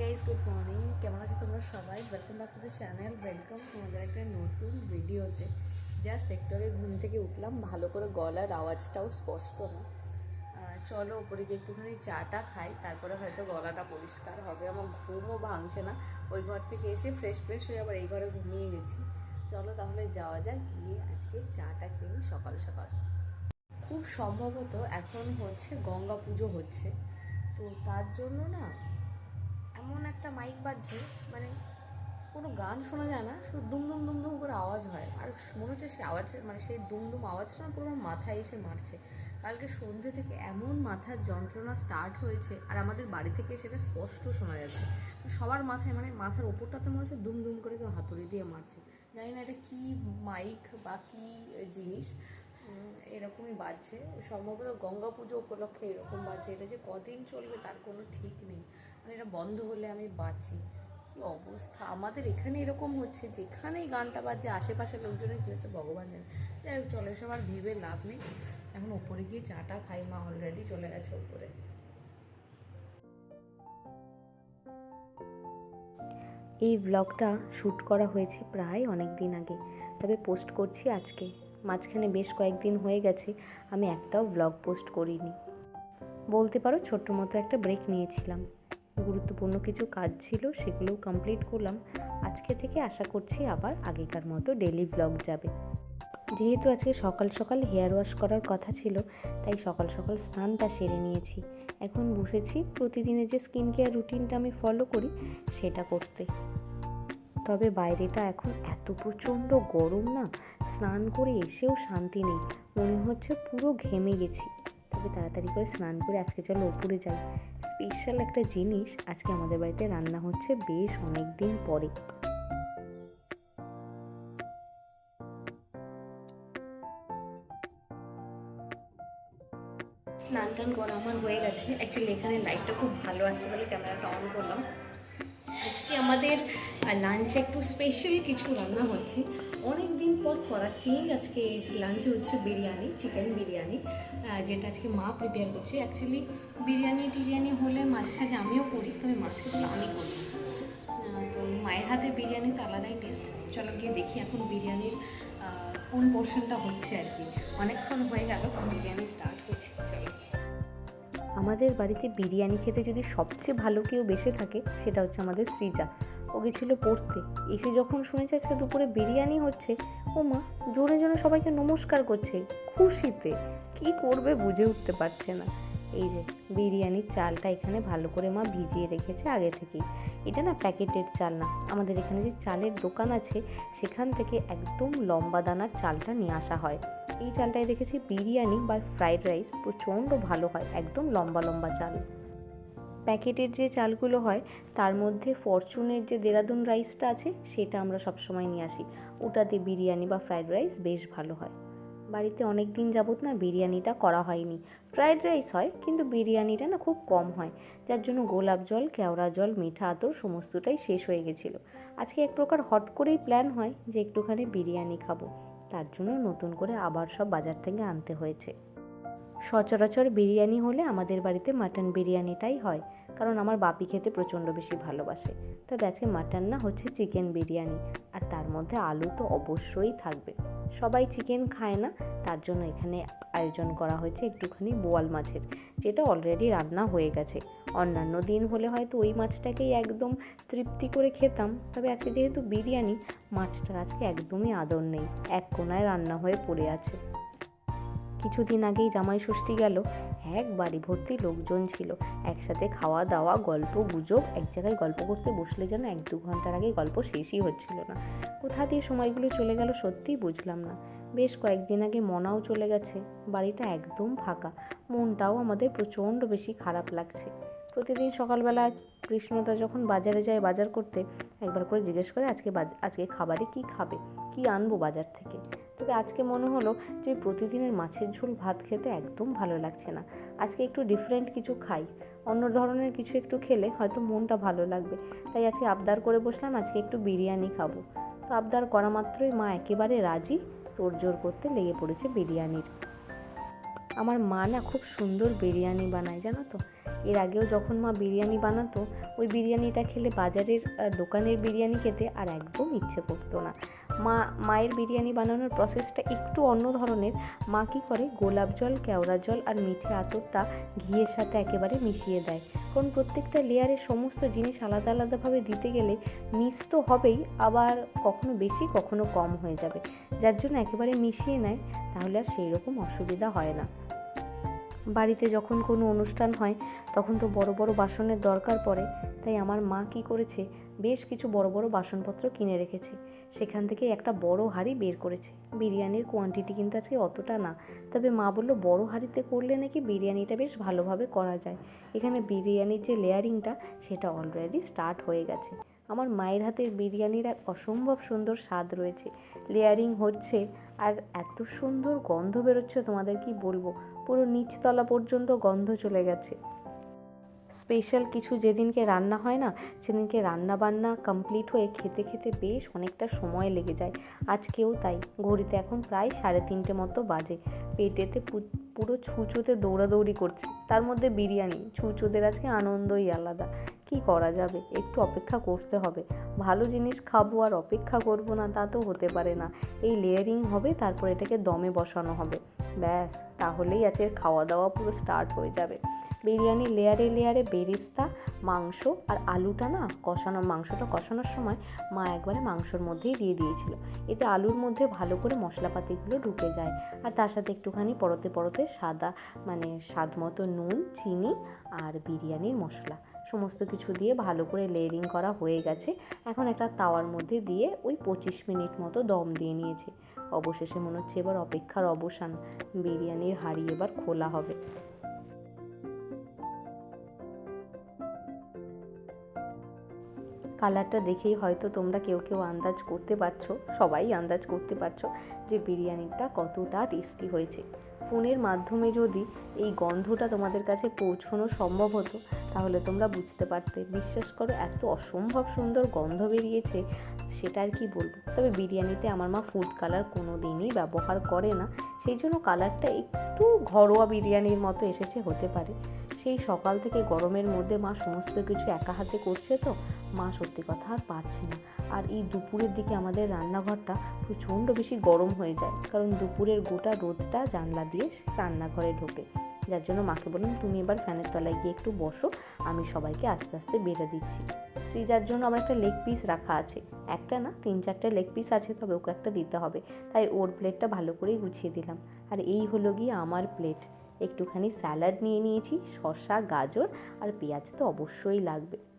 Guys good morning কেমন আছো তোমরা সবাই? Welcome back to the channel welcome তোমাদের একটা নতুন ভিডিওতে জাস্ট একটু আগে ঘুম থেকে উঠলাম, ভালো করে গলার আওয়াজটাও স্পষ্ট না। চলো ওপরে গিয়ে একটুখানি চাটা খাই, তারপরে হয়তো গলাটা পরিষ্কার হবে। আমার ঘুমও ভাঙছে না। ওই ঘর থেকে এসে ফ্রেশ ফ্রেশ হয়ে আবার এই ঘরে ঘুমিয়ে গেছি। চলো তাহলে যাওয়া যাক, গিয়ে আজকে চাটা খেয়ে সকাল সকাল। খুব সম্ভবত এখন হচ্ছে গঙ্গা পুজো হচ্ছে। তো তার জন্য না এমন একটা মাইক বাজছে মানে কোনো গান শোনা যায় না, শুধু দুম দুম দুম দুম করে আওয়াজ হয়। আর মনে হচ্ছে সেই আওয়াজ মানে সেই দুম দুম আওয়াজটা না পুরো মাথায় এসে মারছে। কালকে সন্ধ্যে থেকে এমন মাথার যন্ত্রণা স্টার্ট হয়েছে, আর আমাদের বাড়ি থেকে সেটা স্পষ্ট শোনা যাচ্ছে। সবার মাথায় মানে মাথার ওপরটাতে মনে হচ্ছে দুম দুম করে কেউ হাতুড়ি দিয়ে মারছে। জানি না এটা কী মাইক বা কী জিনিস এরকমই বাজছে। সম্ভবত গঙ্গা পুজো উপলক্ষে এরকম বাজছে। এটা যে কদিন চলবে তার কোনো ঠিক নেই। মানে এটা বন্ধ হলে আমি বাঁচি। কি অবস্থা? আমাদের এখানে এরকম হচ্ছে, যেখানেই গানটা বাজছে আশেপাশের লোকজনের কী হচ্ছে? ভগবান জানে। যাই হোক, চলো, এসব আর ভেবে লাভ নেই। এখন ওপরে গিয়ে চাটা খাই, মা অলরেডি চলে গেছে ওপরে। এই ব্লগটা শ্যুট করা হয়েছে প্রায় অনেক দিন আগে। তবে পোস্ট করছি আজকে। মাঝখানে বেশ কয়েকদিন হয়ে গেছে, আমি একটাও ব্লগ পোস্ট করিনি। বলতে পারো, ছোট্ট মতো একটা ব্রেক নিয়েছিলাম। গুরুত্বপূর্ণ কিছু কাজ ছিল, সেগুলোও কমপ্লিট করলাম। আজকে থেকে আশা করছি আবার আগেকার মতো ডেলি ব্লগ যাবে। যেহেতু আজকে সকাল সকাল হেয়ার ওয়াশ করার কথা ছিল, তাই সকাল সকাল স্নানটা সেরে নিয়েছি। এখন বসেছি প্রতিদিনের যে স্কিন কেয়ার রুটিনটা আমি ফলো করি, সেটা করতে। তবে বাইরেটা এখন এত প্রচণ্ড গরম না, স্নান করে এসেও শান্তি নেই। মনে হচ্ছে পুরো ঘেমে গেছি। তবে তাড়াতাড়ি করে স্নান করে আজকে চলো ওপরে যাই। স্পেশাল একটা জিনিস, আজকে আমাদের বাড়িতে রান্না হচ্ছে বেশ অনেক দিন পরে। স্নান টান করা আমার হয়ে গেছে। অ্যাকচুয়ালি এখানে লাইটটা খুব ভালো আসছে বলে ক্যামেরাটা অন করলাম। আজকে আমাদের লাঞ্চে একটু স্পেশাল কিছু রান্না হচ্ছে। অনেক দিন পর করা চেঞ্জ আজকে লাঞ্চে হচ্ছে বিরিয়ানি চিকেন বিরিয়ানি যেটা আজকে মা প্রিপেয়ার করছে। অ্যাকচুয়ালি বিরিয়ানি টিরিয়ানি হলে মাঝে সাঝে আমিও করি, তবে মাছেরগুলো আমি করি তো মায়ের হাতে বিরিয়ানি তো আলাদাই টেস্ট চলো গিয়ে দেখি এখন বিরিয়ানির কোন পোর্শনটা হচ্ছে আর কি। অনেকক্ষণ হয়ে গেল, বিরিয়ানি স্টার্ট হচ্ছে চলো। আমাদের বাড়িতে বিরিয়ানি খেতে যদি সবচেয়ে ভালো কেউ বেসে থাকে, সেটা হচ্ছে আমাদের সৃজা। ও গেছিল পড়তে। এসে যখন শুনেছে আজকে দুপুরে বিরিয়ানি হচ্ছে, ও মা, জোরে জোরে সবাইকে নমস্কার করছে। খুশিতে। কি করবে বুঝে উঠতে পারছে না। এই যে বিরিয়ানির চালটা এখানে ভালো করে মা ভিজিয়ে রেখেছে আগে থেকেই। এটা না প্যাকেটের চাল না, আমাদের এখানে যে চালের দোকান আছে সেখান থেকে একদম লম্বা দানার চালটা নিয়ে আসা হয়। এই চালটায় দেখেছি বিরিয়ানি বা ফ্রাইড রাইস প্রচণ্ড ভালো হয়, একদম লম্বা লম্বা চাল। প্যাকেটের যে চালগুলো হয়, তার মধ্যে ফরচুনের যে দেরাদুন রাইসটা আছে, সেটা আমরা সবসময় নিয়ে আসি। ওটাতে বিরিয়ানি বা ফ্রাইড রাইস বেশ ভালো হয়। বাড়িতে অনেক দিন যাবত না বিরিয়ানিটা করা হয়নি। ফ্রায়েড রাইস হয়, কিন্তু বিরিয়ানিটা না খুব কম হয়। যার জন্য গোলাপ জল, কেওড়া জল, মিঠা আতর সমস্তটাই শেষ হয়ে গেছিল। আজকে এক প্রকার হট করেই প্ল্যান হয় যে একটুখানি বিরিয়ানি খাব। তার জন্য নতুন করে আবার সব বাজার থেকে আনতে হয়েছে। সচরাচর বিরিয়ানি হলে আমাদের বাড়িতে মাটন বিরিয়ানিটাই হয়। কারণ আমার বাপি খেতে প্রচণ্ড বেশি ভালোবাসে। তবে আজকে মাটন না হচ্ছে চিকেন বিরিয়ানি। আর তার মধ্যে আলু তো অবশ্যই থাকবে। সবাই চিকেন খায় না, তার জন্য এখানে আয়োজন করা হয়েছে একটুখানি বোয়াল মাছের, যেটা অলরেডি রান্না হয়ে গেছে। অন্যান্য দিন হলে হয়তো ওই মাছটাকেই একদম তৃপ্তি করে খেতাম। তবে আজকে যেহেতু বিরিয়ানি, মাছটার আজকে একদমই আদর নেই। এক কোনায় রান্না হয়ে পড়ে আছে। কিছুদিন আগেই জামাই ষষ্ঠী গেল। এক বাড়ি ভর্তি লোকজন ছিল। একসাথে খাওয়া দাওয়া, গল্প, গুজব, এক জায়গায় গল্প করতে বসলে যেন এক দু ঘণ্টার আগে গল্প শেষই হচ্ছিল না। কোথা দিয়ে সময়গুলো চলে গেল সত্যিই বুঝলাম না। বেশ কয়েকদিন আগে মনাও চলে গেছে। বাড়িটা একদম ফাঁকা। মনটাও আমাদের প্রচণ্ড বেশি খারাপ লাগছে। প্রতিদিন সকালবেলা কৃষ্ণদা যখন বাজারে যায় বাজার করতে, একবার করে জিজ্ঞেস করে আজকে আজকে খাবারে কি খাবে? কি আনব বাজার থেকে? তবে আজকে মনে হলো যে প্রতিদিনের মাছের ঝোল ভাত খেতে একদম ভালো লাগছে না। আজকে একটু ডিফারেন্ট কিছু খাই। অন্য ধরনের কিছু একটু খেলে হয়তো মনটা ভালো লাগবে। তাই আজকে আবদার করে বসলাম, আজকে একটু বিরিয়ানি খাব। তো আবদার করা মাত্রই মা একেবারে রাজি, তোড়জোড় করতে লেগে পড়েছে বিরিয়ানির। আমার মা না খুব সুন্দর বিরিয়ানি বানায়, জানো তো? এর আগেও যখন মা বিরিয়ানি বানাতো, ওই বিরিয়ানিটা খেলে বাজারের দোকানের বিরিয়ানি খেতে আর একদম ইচ্ছে করতো না। মা, মায়ের বিরিয়ানি বানানোর প্রসেসটা একটু অন্য ধরনের। মা কী করে? গোলাপ জল, কেওড়া জল আর মিঠে আতরটা ঘিয়ের সাথে একেবারে মিশিয়ে দেয়। কারণ প্রত্যেকটা লেয়ারের সমস্ত জিনিস আলাদা আলাদাভাবে দিতে গেলে মিস তো হবেই, আবার কখনো বেশি, কখনো কম হয়ে যাবে। যার জন্য একেবারে মিশিয়ে নেয়, তাহলে আর সেই রকম অসুবিধা হয় না। বাড়িতে যখন কোনো অনুষ্ঠান হয়, তখন তো বড় বড় বাসনের দরকার পড়ে। তাই আমার মা কি করেছে? বেশ কিছু বড় বড় বাসনপত্র কিনে রেখেছে। সেখান থেকে একটা বড় হাঁড়ি বের করেছে। বিরিয়ানির কোয়ান্টিটি কিন্তু আজকে অতটা না। তবে মা বলল, বড় হাঁড়িতে করলে নাকি বিরিয়ানিটা বেশ ভালোভাবে করা যায়। এখানে বিরিয়ানির যে লেয়ারিংটা, সেটা অলরেডি স্টার্ট হয়ে গেছে। আমার মায়ের হাতের বিরিয়ানির এক অসম্ভব সুন্দর স্বাদ রয়েছে। লেয়ারিং হচ্ছে আর এত সুন্দর গন্ধ বেরোচ্ছে, তোমাদের কি বলব? পুরো নিচতলা পর্যন্ত গন্ধ চলে গেছে। স্পেশাল কিছু যেদিনকে রান্না হয় না, সেদিনকে রান্না বান্না কমপ্লিট হয়ে খেতে খেতে বেশ অনেকটা সময় লেগে যায়। আজকেও তাই। ঘড়িতে এখন প্রায় সাড়ে তিনটে মতো বাজে। পেটেতে পুরো ছুঁচোতে দৌড়াদৌড়ি করছে। তার মধ্যে বিরিয়ানি। ছুঁচোদের আজকে আনন্দই আলাদা। কি করা যাবে? একটু অপেক্ষা করতে হবে। ভালো জিনিস খাব আর অপেক্ষা করব না, তা তো হতে পারে না। এই লেয়ারিং হবে, তারপর এটাকে দমে বসানো হবে। ব্যাস, তাহলেই আজকের খাওয়া দাওয়া পুরো স্টার্ট হয়ে যাবে। বিরিয়ানি লেয়ারে লেয়ারে বেরেস্তা, মাংস আর আলুটা না কষানো, মাংসটা কষানোর সময় মা একবারে মাংসর মধ্যেই দিয়ে দিয়েছিল। এতে আলুর মধ্যে ভালো করে মশলাপাতিগুলো ঢুকে যায়। আর তার সাথে একটুখানি পরতে পরতে সাদা মানে স্বাদ মতো নুন, চিনি আর বিরিয়ানির মশলা। সমস্ত কিছু দিয়ে ভালো করে লেয়ারিং করা হয়ে গেছে। এখন একটা তাওয়ার মধ্যে দিয়ে ওই পঁচিশ মিনিট মতো দম দিয়ে নিয়েছে। অবশেষে মনে হচ্ছে এবার অপেক্ষার অবসান। বিরিয়ানির হাঁড়ি এবার খোলা হবে। কালারটা দেখেই হয়তো তোমরা কেউ কেউ আন্দাজ করতে পারছ, সবাই আন্দাজ করতে পারছ যে বিরিয়ানিটা কতটা টেস্টি হয়েছে। ফোনের মাধ্যমে যদি এই গন্ধটা তোমাদের কাছে পৌঁছানো সম্ভব হতো, তাহলে তোমরা বুঝতে পারতে। বিশ্বাস করো, এত অসম্ভব সুন্দর গন্ধ বেরিয়েছে। সেটা আর কি বলব। তবে বিরিয়ানিতে আমার মা ফুড কালার কোনো দিনই ব্যবহার করে না। সেই জন্য কালারটা একটু ঘরোয়া বিরিয়ানির মতো এসেছে, হতে পারে। সেই সকাল থেকে গরমের মধ্যে মা সমস্ত কিছু একা হাতে করছে তো, মা সত্যি কথা আর পারছে না। আর এই দুপুরের দিকে আমাদের রান্নাঘরটা প্রচণ্ড বেশি গরম হয়ে যায়, কারণ দুপুরের গোটা রোদটা জানলা দিয়ে রান্নাঘরে ঢোকে। যার জন্য মাকে বললাম, তুমি এবার ফ্যানের তলায় গিয়ে একটু বসো, আমি সবাইকে আস্তে আস্তে বেড়ে দিচ্ছি। সৃজার জন্য আমার একটা লেগ পিস রাখা আছে। একটা না, তিন চারটে লেগ পিস আছে, তবে ওকে একটা দিতে হবে। তাই ওর প্লেটটা ভালো করেই গুছিয়ে দিলাম। আর এই হলো গিয়ে আমার প্লেট একটুখানি স্যালাড নিয়ে নিয়েছি, শসা, গাজর আর পেঁয়াজ তো অবশ্যই লাগবে।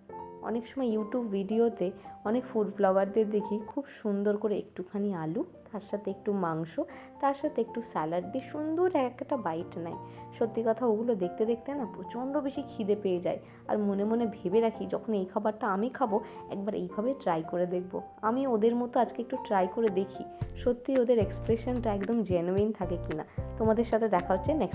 অনেক সময় ইউটিউব ভিডিওতে অনেক ফুড ব্লগারদের দেখি খুব সুন্দর করে একটুখানি আলু, তার সাথে একটু মাংস, তার সাথে একটু স্যালাড দিয়ে সুন্দর এক একটা বাইট নেয়। সত্যি কথা ওগুলো দেখতে দেখতে না প্রচণ্ড বেশি খিদে পেয়ে যায়। আর মনে মনে ভেবে রাখি যখন এই খাবারটা আমি খাব, একবার এইভাবে ট্রাই করে দেখব। আমি ওদের মতো আজকে একটু ট্রাই করে দেখি। সত্যি ওদের এক্সপ্রেশনটা একদম জেনুইন থাকে কিনা। তোমাদের সাথে দেখা হচ্ছে নেক্সট